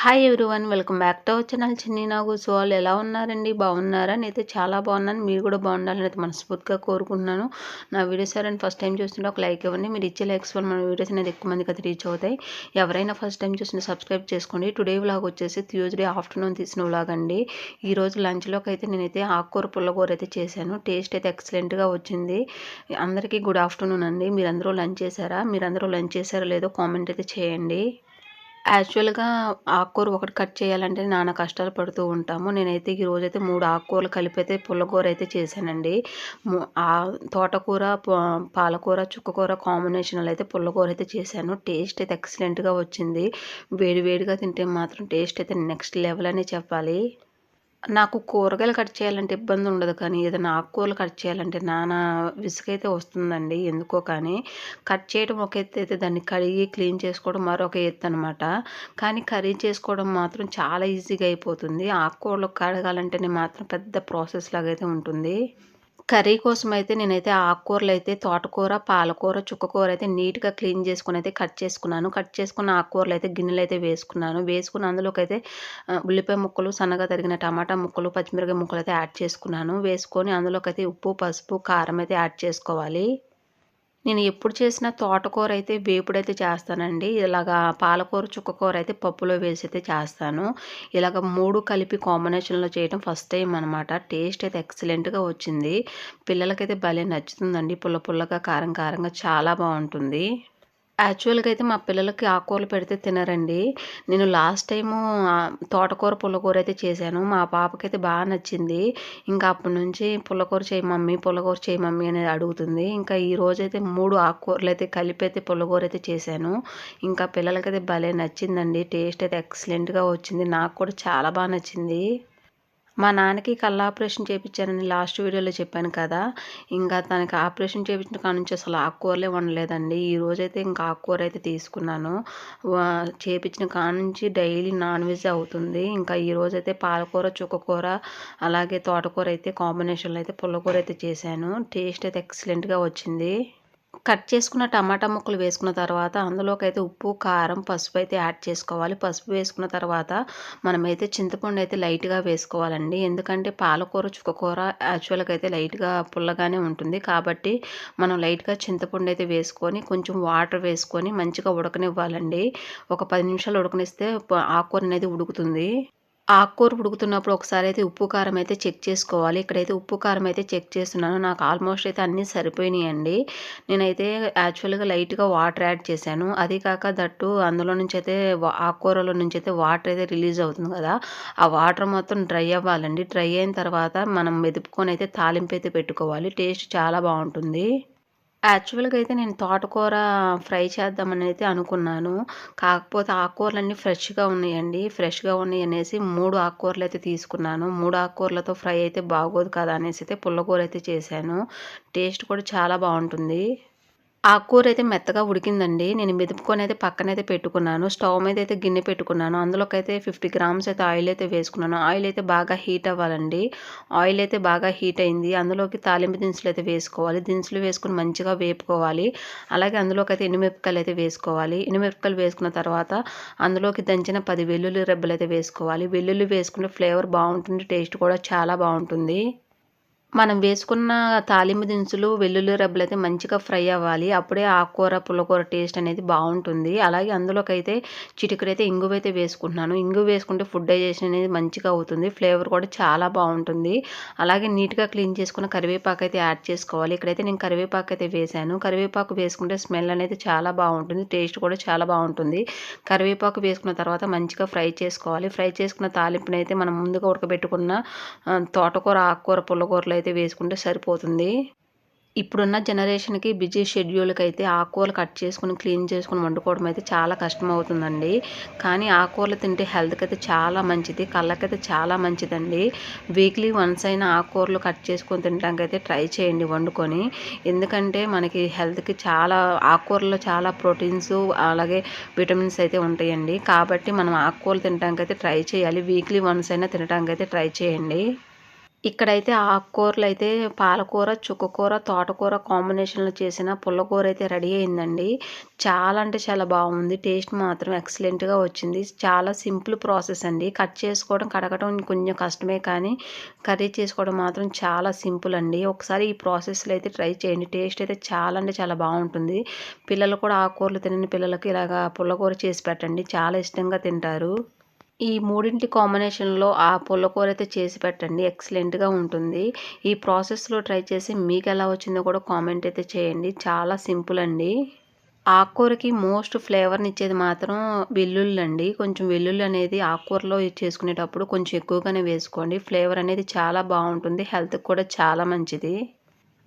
Hi everyone welcome back to our channel. Chinni Nagu so వాళ్ళు ఎలా ఉన్నారండి? బాగున్నారా? నేనైతే చాలా బాగున్నాను. మీరు కూడా బాగుండాలని అయితే మనస్ఫూర్తిగా కోరుకుంటున్నాను. నా వీడియోస్ ఎవరైనా ఫస్ట్ టైం చూస్తుంటే ఒక లైక్ ఇవ్వండి. మీరు ఇచ్చే లైక్స్ వల్ల మన వీడియోస్ అనేది ఎక్కువ మందికి అయితే రీచ్ అవుతాయి. ఎవరైనా ఫస్ట్ టైం చూస్తుంటే సబ్స్క్రైబ్ చేసుకోండి. టుడే వ్లాగ్ వచ్చేసి ట్యూస్డే ఆఫ్టర్నూన్ తీసిన వ్లాగ్ అండి. ఈ రోజు లంచ్లోకి అయితే నేనైతే ఆకుకూర పుల్లకూర అయితే చేశాను. టేస్ట్ అయితే ఎక్సలెంట్గా వచ్చింది. అందరికీ గుడ్ ఆఫ్టర్నూన్ అండి. మీరందరూ లంచ్ చేశారా? మీరందరూ లంచ్ చేశారో లేదో కామెంట్ అయితే చేయండి. యాక్చువల్‌గా ఆకుకూర ఒకటి కట్ చేయాలంటే నానా కష్టాలు పడుతూ ఉంటాము. నేనైతే ఈరోజైతే మూడు ఆకుకూరలు కలిపైతే పుల్లకూర అయితే చేశానండి. ఆ తోటకూర, పాలకూర, చుక్కకూర కాంబినేషన్‌లో అయితే పుల్లకూర అయితే చేశాను. టేస్ట్ అయితే ఎక్సలెంట్‌గా వచ్చింది. వేడి వేడిగా తింటే మాత్రం టేస్ట్ అయితే నెక్స్ట్ లెవెల్ అనే చెప్పాలి. నాకు కూరగాయలు కట్ చేయాలంటే ఇబ్బంది ఉండదు కానీ ఏదైనా ఆకుకూరలు కట్ చేయాలంటే నానా విసుగైతే వస్తుందండి. ఎందుకో కానీ కట్ చేయడం ఒక ఎత్తు అయితే దాన్ని కడిగి క్లీన్ చేసుకోవడం మరొక ఎత్తు అనమాట కానీ కర్రీ చేసుకోవడం మాత్రం చాలా ఈజీగా అయిపోతుంది. ఆకుకూరలు కడగాలంటేనే మాత్రం పెద్ద ప్రాసెస్ లాగా అయితే ఉంటుంది. కర్రీ కోసం అయితే నేనైతే ఆకుకూరలు అయితే తోటకూర పాలకూర చుక్కకూర అయితే నీట్గా క్లీన్ చేసుకుని అయితే కట్ చేసుకున్నాను. కట్ చేసుకున్న ఆకుకూరలు అయితే గిన్నెలు అయితే వేసుకున్నాను. వేసుకుని అందులోకి అయితే ఉల్లిపాయ ముక్కలు సన్నగా తరిగిన టమాటా ముక్కలు పచ్చిమిరపకాయ ముక్కలు అయితే యాడ్ చేసుకున్నాను. వేసుకొని అందులోకి అయితే ఉప్పు పసుపు కారం అయితే యాడ్ చేసుకోవాలి. నేను ఎప్పుడు చేసిన తోటకూర అయితే వేపుడైతే చేస్తానండి. ఇలాగా పాలకూర చుక్కకూర అయితే పప్పులో వేసి అయితే చేస్తాను. ఇలాగ మూడు కలిపి కాంబినేషన్లో చేయడం ఫస్ట్ టైం అనమాట టేస్ట్ అయితే ఎక్సలెంట్గా వచ్చింది. పిల్లలకైతే భలే నచ్చుతుందండి. పుల్ల పుల్లగా కారం కారంగా చాలా బాగుంటుంది. యాక్చువల్గా అయితే మా పిల్లలకి ఆకుకూరలు పెడితే తినరండి. నేను లాస్ట్ టైము తోటకూర పుల్లకూర అయితే చేశాను. మా పాపకైతే బాగా నచ్చింది. ఇంకా అప్పటి నుంచి పుల్లకూర చేయి మమ్మీ పుల్లకూర చేయి మమ్మీ అనేది అడుగుతుంది. ఇంకా ఈ రోజైతే మూడు ఆకుకూరలు అయితే కలిపి అయితే పుల్లకూర అయితే చేశాను. ఇంకా పిల్లలకైతే భలే నచ్చిందండి. టేస్ట్ అయితే ఎక్సలెంట్గా వచ్చింది. నాకు కూడా చాలా బాగా నచ్చింది. మా నాన్నకి కళ్ళ ఆపరేషన్ చేయించానని లాస్ట్ వీడియోలో చెప్పాను కదా. ఇంకా తనకి ఆపరేషన్ చేయించిన కాడ నుంచి అసలు ఆకుకూరలే వండలేదండి. ఈ రోజైతే ఇంకా ఆకుకూర అయితే తీసుకున్నాను. చేయించిన కాడ నుంచి డైలీ నాన్ వెజ్ అవుతుంది. ఇంకా ఈ రోజైతే పాలకూర చుక్కకూర అలాగే తోటకూర అయితే కాంబినేషన్లో అయితే పుల్లకూర అయితే చేశాను. టేస్ట్ అయితే ఎక్సలెంట్గా వచ్చింది. కట్ చేసుకున్న టమాటా ముక్కలు వేసుకున్న తర్వాత అందులోకైతే ఉప్పు కారం పసుపు అయితే యాడ్ చేసుకోవాలి. పసుపు వేసుకున్న తర్వాత మనమైతే చింతపండు అయితే లైట్గా వేసుకోవాలండి. ఎందుకంటే పాలకూర చుక్కకూర యాక్చువల్గా అయితే లైట్గా పుల్లగానే ఉంటుంది. కాబట్టి మనం లైట్గా చింతపండు అయితే వేసుకొని కొంచెం వాటర్ వేసుకొని మంచిగా ఉడకనివ్వాలండి. ఒక పది నిమిషాలు ఉడకనిస్తే ఆకుకూర అనేది ఉడుకుతుంది. ఆకుకూర ఉడుకుతున్నప్పుడు ఒకసారి అయితే ఉప్పు కారం అయితే చెక్ చేసుకోవాలి. ఇక్కడైతే ఉప్పు కారం అయితే చెక్ చేస్తున్నాను. నాకు ఆల్మోస్ట్ అయితే అన్నీ సరిపోయినాయండి. నేనైతే యాక్చువల్గా లైట్గా వాటర్ యాడ్ చేశాను. అది కాక దట్టు అందులో నుంచి అయితే ఆకుకూరలో నుంచి అయితే వాటర్ అయితే రిలీజ్ అవుతుంది కదా ఆ వాటర్ మొత్తం డ్రై అవ్వాలండి. డ్రై అయిన తర్వాత మనం మెదుపుకొని అయితే తాలింపు అయితే పెట్టుకోవాలి. టేస్ట్ చాలా బాగుంటుంది. యాక్చువల్గా అయితే నేను తోటకూర ఫ్రై చేద్దామని అయితే అనుకున్నాను. కాకపోతే ఆకుకూరలన్నీ ఫ్రెష్గా ఉన్నాయండి. ఫ్రెష్గా ఉన్నాయి అనేసి మూడు ఆకుకూరలు అయితే తీసుకున్నాను. మూడు ఆకుకూరలతో ఫ్రై అయితే బాగోదు కదా అనేసి అయితే పుల్లకూర అయితే చేశాను. టేస్ట్ కూడా చాలా బాగుంటుంది. ఆకుకూర అయితే మెత్తగా ఉడికిందండి. నేను మెదుపుకొని అయితే పక్కన అయితే పెట్టుకున్నాను. స్టవ్ మీద అయితే గిన్నె పెట్టుకున్నాను. అందులోకి అయితే ఫిఫ్టీ గ్రామ్స్ అయితే ఆయిల్ అయితే వేసుకున్నాను. ఆయిల్ అయితే బాగా హీట్ అవ్వాలండి. ఆయిల్ అయితే బాగా హీట్ అయింది. అందులోకి తాలింపు దినుసులు అయితే వేసుకోవాలి. దినుసులు వేసుకుని మంచిగా వేపుకోవాలి. అలాగే అందులోకి అయితే ఎనిమిరపకాయలు అయితే వేసుకోవాలి. ఎనిమిరపకాయలు వేసుకున్న తర్వాత అందులోకి దంచిన పది వెల్లుల్లి రెబ్బలు అయితే వేసుకోవాలి. వెల్లుల్లి వేసుకుంటే ఫ్లేవర్ బాగుంటుంది. టేస్ట్ కూడా చాలా బాగుంటుంది. మనం వేసుకున్న తాలింపు దినుసులు వెల్లుల్లి రబ్బలు అయితే మంచిగా ఫ్రై అవ్వాలి. అప్పుడే ఆకుకూర పుల్లకూర టేస్ట్ అనేది బాగుంటుంది. అలాగే అందులోకైతే అయితే చిటికడైతే ఇంగువ అయితే వేసుకుంటున్నాను. ఇంగు వేసుకుంటే ఫుడ్ డైజెషన్ అనేది మంచిగా అవుతుంది. ఫ్లేవర్ కూడా చాలా బాగుంటుంది. అలాగే నీట్గా క్లీన్ చేసుకున్న కరివేపాకు అయితే యాడ్ చేసుకోవాలి. ఇక్కడైతే నేను కరివేపాకు అయితే వేసాను కరివేపాకు వేసుకుంటే స్మెల్ అనేది చాలా బాగుంటుంది. టేస్ట్ కూడా చాలా బాగుంటుంది. కరివేపాకు వేసుకున్న తర్వాత మంచిగా ఫ్రై చేసుకోవాలి. ఫ్రై చేసుకున్న తాలింపునైతే అయితే మనం ముందుగా ఉడకబెట్టుకున్న తోటకూర ఆకుకూర పుల్లకూరలు అయితే వేసుకుంటే సరిపోతుంది. ఇప్పుడున్న జనరేషన్కి బిజీ షెడ్యూల్కి అయితే ఆకుకూరలు కట్ చేసుకుని క్లీన్ చేసుకుని వండుకోవడం అయితే చాలా కష్టం అవుతుందండి కానీ ఆకుకూరలు తింటే హెల్త్కి అయితే చాలా మంచిది కళ్ళకైతే చాలా మంచిదండి. వీక్లీ వన్స్ అయినా ఆకుకూరలు కట్ చేసుకొని తినడానికి అయితే ట్రై చేయండి వండుకొని. ఎందుకంటే మనకి హెల్త్కి చాలా ఆకుకూరలో చాలా ప్రోటీన్స్ అలాగే విటమిన్స్ అయితే ఉంటాయండి. కాబట్టి మనం ఆకుకూరలు తినడానికి అయితే ట్రై చేయాలి. వీక్లీ వన్స్ అయినా తినడానికి అయితే ట్రై చేయండి. ఇక్కడైతే ఆకుకూరలు అయితే పాలకూర చుక్కకూర తోటకూర కాంబినేషన్లో చేసిన పుల్లకూర అయితే రెడీ అయిందండి. చాలా అంటే చాలా బాగుంది. టేస్ట్ మాత్రం ఎక్సలెంట్గా వచ్చింది. చాలా సింపుల్ ప్రాసెస్ అండి. కట్ చేసుకోవడం కడగడం కొంచెం కష్టమే కానీ కర్రీ చేసుకోవడం మాత్రం చాలా సింపుల్ అండి. ఒకసారి ఈ ప్రాసెస్లో అయితే ట్రై చేయండి. టేస్ట్ అయితే చాలా అంటే చాలా బాగుంటుంది. పిల్లలు కూడా ఆకుకూరలు తినని పిల్లలకి ఇలాగా పుల్లకూర చేసి పెట్టండి. చాలా ఇష్టంగా తింటారు. ఈ మూడింటి కాంబినేషన్లో ఆ పుల్లకూర అయితే చేసి పెట్టండి. ఎక్సలెంట్గా ఉంటుంది. ఈ ప్రాసెస్లో ట్రై చేసి మీకు ఎలా వచ్చిందో కూడా కామెంట్ అయితే చేయండి. చాలా సింపుల్ అండి. ఆకుకూరకి మోస్ట్ ఫ్లేవర్ని ఇచ్చేది మాత్రం వెల్లుల్లి అండి. కొంచెం వెల్లుల్లి అనేది ఆకుకూరలో చేసుకునేటప్పుడు కొంచెం ఎక్కువగానే వేసుకోండి. ఫ్లేవర్ అనేది చాలా బాగుంటుంది. హెల్త్కి కూడా చాలా మంచిది.